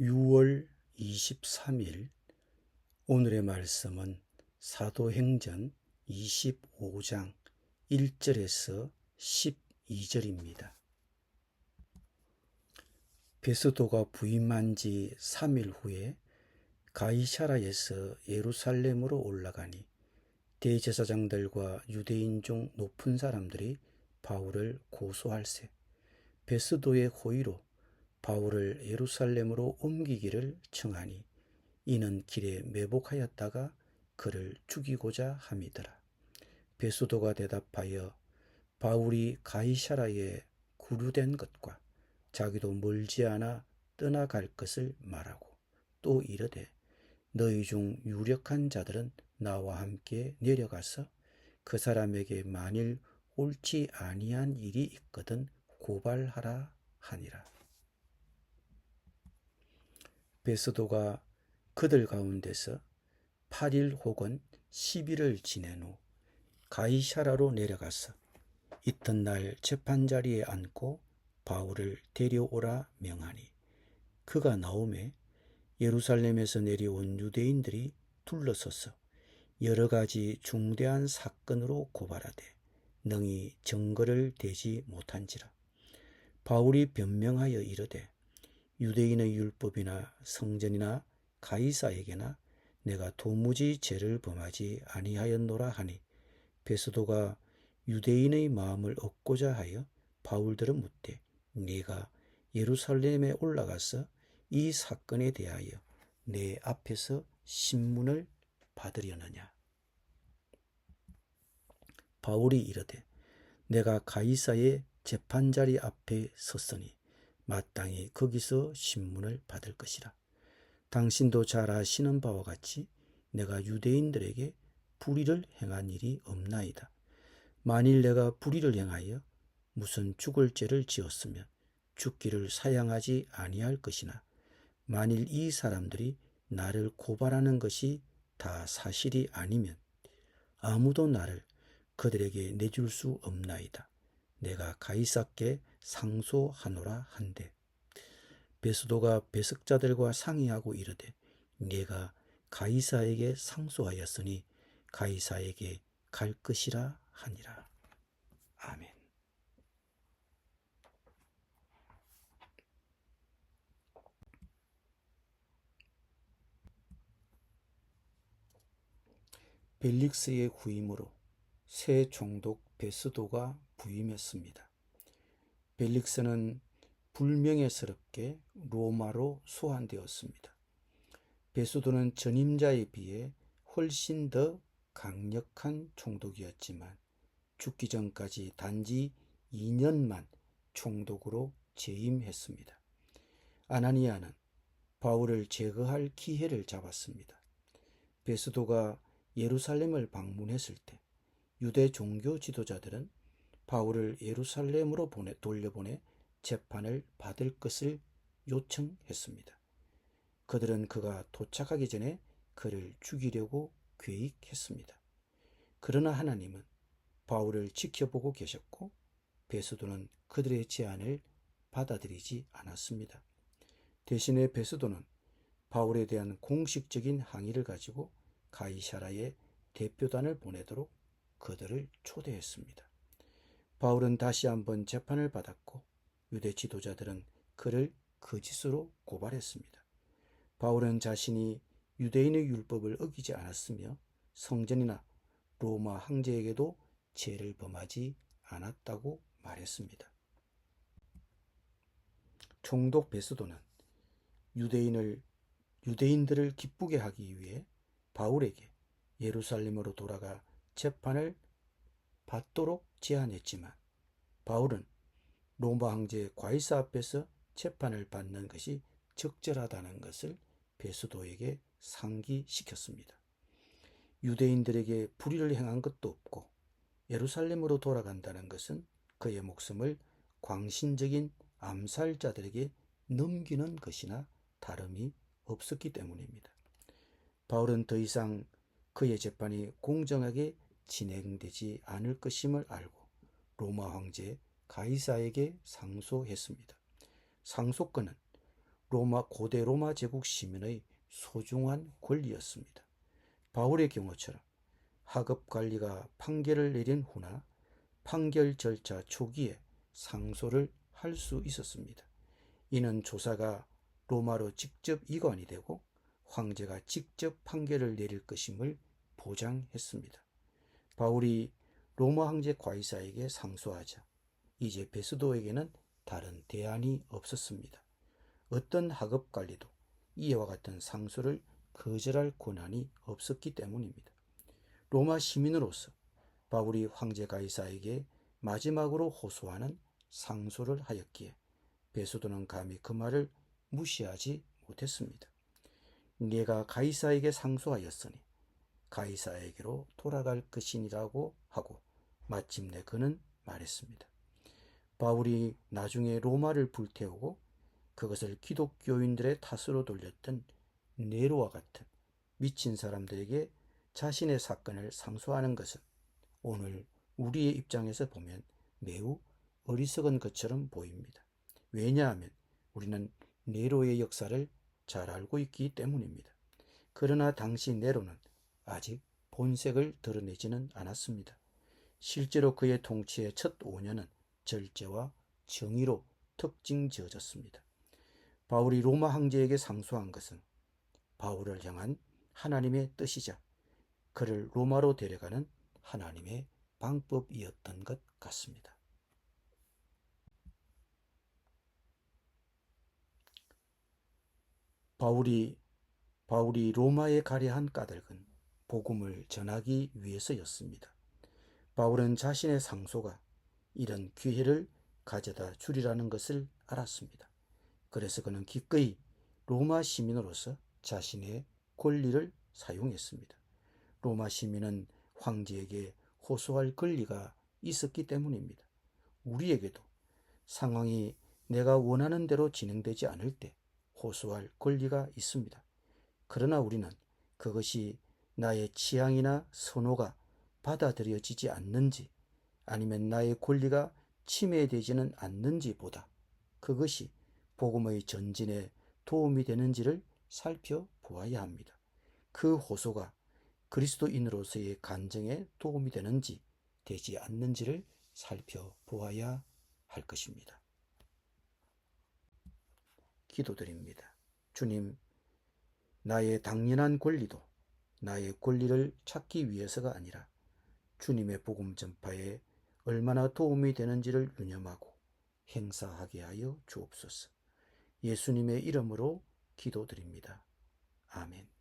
6월 23일 오늘의 말씀은 사도행전 25장 1절에서 12절입니다. 베스도가 부임한 지 3일 후에 가이샤라에서 예루살렘으로 올라가니 대제사장들과 유대인 중 높은 사람들이 바울을 고소할세 베스도의 호의로 바울을 예루살렘으로 옮기기를 청하니 이는 길에 매복하였다가 그를 죽이고자 함이더라. 베수도가 대답하여 바울이 가이샤라에 구류된 것과 자기도 멀지 않아 떠나갈 것을 말하고 또 이르되 너희 중 유력한 자들은 나와 함께 내려가서 그 사람에게 만일 옳지 아니한 일이 있거든 고발하라 하니라. 베스도가 그들 가운데서 8일 혹은 10일을 지낸 후 가이샤라로 내려가서 이튿날 재판자리에 앉고 바울을 데려오라 명하니 그가 나오매 예루살렘에서 내려온 유대인들이 둘러서서 여러 가지 중대한 사건으로 고발하되 능히 증거를 대지 못한지라. 바울이 변명하여 이르되 유대인의 율법이나 성전이나 가이사에게나 내가 도무지 죄를 범하지 아니하였노라 하니 베스도가 유대인의 마음을 얻고자 하여 바울들은 묻되 네가 예루살렘에 올라가서 이 사건에 대하여 내 앞에서 신문을 받으려느냐? 바울이 이르되 내가 가이사의 재판자리 앞에 섰으니 마땅히 거기서 신문을 받을 것이라. 당신도 잘 아시는 바와 같이 내가 유대인들에게 불의를 행한 일이 없나이다. 만일 내가 불의를 행하여 무슨 죽을 죄를 지었으면 죽기를 사양하지 아니할 것이나 만일 이 사람들이 나를 고발하는 것이 다 사실이 아니면 아무도 나를 그들에게 내줄 수 없나이다. 내가 가이사께 상소하노라 한데 베스도가 배석자들과 상의하고 이르되 네가 가이사에게 상소하였으니 가이사에게 갈 것이라 하니라. 아멘. 벨릭스의 후임으로 새 총독 베스도가 부임했습니다. 벨릭스는 불명예스럽게 로마로 소환되었습니다. 베스도는 전임자에 비해 훨씬 더 강력한 총독이었지만 죽기 전까지 단지 2년만 총독으로 재임했습니다. 아나니아는 바울을 제거할 기회를 잡았습니다. 베스도가 예루살렘을 방문했을 때 유대 종교 지도자들은 바울을 예루살렘으로 보내 돌려보내 재판을 받을 것을 요청했습니다. 그들은 그가 도착하기 전에 그를 죽이려고 계획했습니다. 그러나 하나님은 바울을 지켜보고 계셨고 베스도는 그들의 제안을 받아들이지 않았습니다. 대신에 베스도는 바울에 대한 공식적인 항의를 가지고 가이샤라에 대표단을 보내도록 그들을 초대했습니다. 바울은 다시 한번 재판을 받았고 유대 지도자들은 그를 거짓으로 고발했습니다. 바울은 자신이 유대인의 율법을 어기지 않았으며 성전이나 로마 황제에게도 죄를 범하지 않았다고 말했습니다. 총독 베스도는 유대인을 유대인들을 기쁘게 하기 위해 바울에게 예루살렘으로 돌아가 재판을 받도록 제안했지만 바울은 로마 황제 과이사 앞에서 재판을 받는 것이 적절하다는 것을 베스도에게 상기시켰습니다. 유대인들에게 불의를 행한 것도 없고 예루살렘으로 돌아간다는 것은 그의 목숨을 광신적인 암살자들에게 넘기는 것이나 다름이 없었기 때문입니다. 바울은 더 이상 그의 재판이 공정하게 진행되지 않을 것임을 알고 로마 황제 가이사에게 상소했습니다. 상소권은 로마 고대 로마 제국 시민의 소중한 권리였습니다. 바울의 경우처럼 하급 관리가 판결을 내린 후나 판결 절차 초기에 상소를 할 수 있었습니다. 이는 조사가 로마로 직접 이관이 되고 황제가 직접 판결을 내릴 것임을 보장했습니다. 바울이 로마 황제 과이사에게 상소하자 이제 베스도에게는 다른 대안이 없었습니다. 어떤 하급 관리도 이와 같은 상소를 거절할 권한이 없었기 때문입니다. 로마 시민으로서 바울이 황제 가이사에게 마지막으로 호소하는 상소를 하였기에 베소도는 감히 그 말을 무시하지 못했습니다. 내가 가이사에게 상소하였으니 가이사에게로 돌아갈 것이니라고 하고 마침내 그는 말했습니다. 바울이 나중에 로마를 불태우고 그것을 기독교인들의 탓으로 돌렸던 네로와 같은 미친 사람들에게 자신의 사건을 상소하는 것은 오늘 우리의 입장에서 보면 매우 어리석은 것처럼 보입니다. 왜냐하면 우리는 네로의 역사를 잘 알고 있기 때문입니다. 그러나 당시 네로는 아직 본색을 드러내지는 않았습니다. 실제로 그의 통치의 첫 5년은 절제와 정의로 특징 지어졌습니다. 바울이 로마 황제에게 상소한 것은 바울을 향한 하나님의 뜻이자 그를 로마로 데려가는 하나님의 방법이었던 것 같습니다. 바울이 바울이 로마에 가려 한 까닭은 복음을 전하기 위해서였습니다. 바울은 자신의 상소가 이런 기회를 가져다 주리라는 것을 알았습니다. 그래서 그는 기꺼이 로마 시민으로서 자신의 권리를 사용했습니다. 로마 시민은 황제에게 호소할 권리가 있었기 때문입니다. 우리에게도 상황이 내가 원하는 대로 진행되지 않을 때 호소할 권리가 있습니다. 그러나 우리는 그것이 나의 취향이나 선호가 받아들여지지 않는지 아니면 나의 권리가 침해되지는 않는지 보다 그것이 복음의 전진에 도움이 되는지를 살펴보아야 합니다. 그 호소가 그리스도인으로서의 간증에 도움이 되는지 되지 않는지를 살펴보아야 할 것입니다. 기도드립니다. 주님, 나의 당연한 권리도 나의 권리를 찾기 위해서가 아니라 주님의 복음 전파에 얼마나 도움이 되는지를 유념하고 행사하게 하여 주옵소서. 예수님의 이름으로 기도드립니다. 아멘.